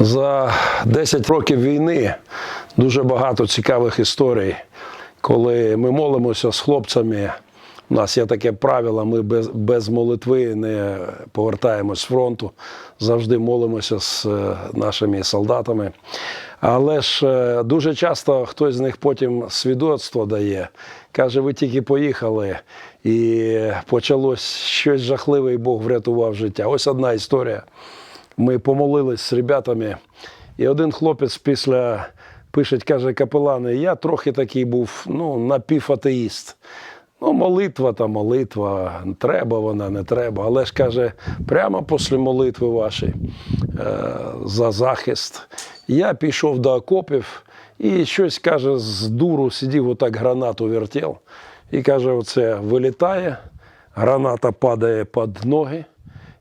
За 10 років війни дуже багато цікавих історій, коли ми молимося з хлопцями. У нас є таке правило, ми без, без молитви не повертаємось з фронту, завжди молимося з е, нашими солдатами. Але ж е, дуже часто хтось з них потім свідоцтво дає, каже, ви тільки поїхали, і почалось щось жахливе, і Бог врятував життя. Ось одна історія. Ми помолились з ребятами, і один хлопець після пише, каже, капелани, я трохи такий був ну, напіватеїст. Ну, молитва та молитва, треба вона, не треба. Але ж каже, прямо після молитви вашої е, за захист, я пішов до окопів і щось каже, з дуру сидів, отак гранату вертів. І каже, оце вилітає, граната падає під ноги.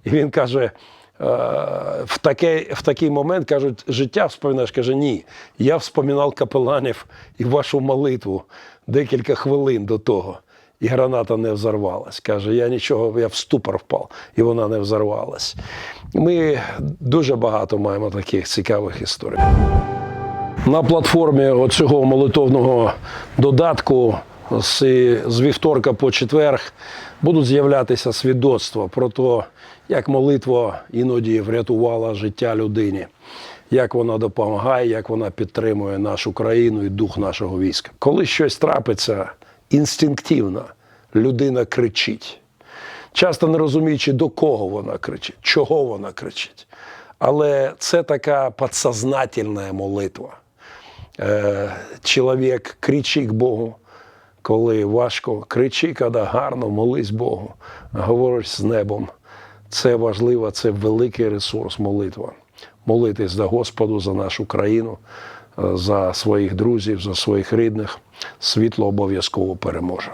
І він каже, в такий, в такий момент кажуть, життя вспоминаєш, каже, ні. Я вспоминав капеланів і вашу молитву декілька хвилин до того. І граната не взорвалась. Каже, я нічого, я в ступор впав, і вона не взорвалась. Ми дуже багато маємо таких цікавих історій. На платформі оцього молитовного додатку з, вівторка по четверг будуть з'являтися свідоцтва про те, як молитва іноді врятувала життя людині, як вона допомагає, як вона підтримує нашу країну і дух нашого війська. Коли щось трапиться інстинктивно, людина кричить. Часто не розуміючи, до кого вона кричить, чого вона кричить. Але це така підсознательна молитва. Е, чоловік кричить к Богу, коли важко, кричи, коли гарно, молись Богу, говориш з небом. Це важливо, це великий ресурс молитва. Молитись за Господу, за нашу країну, е, за своїх друзів, за своїх рідних. Світло обов'язково переможе.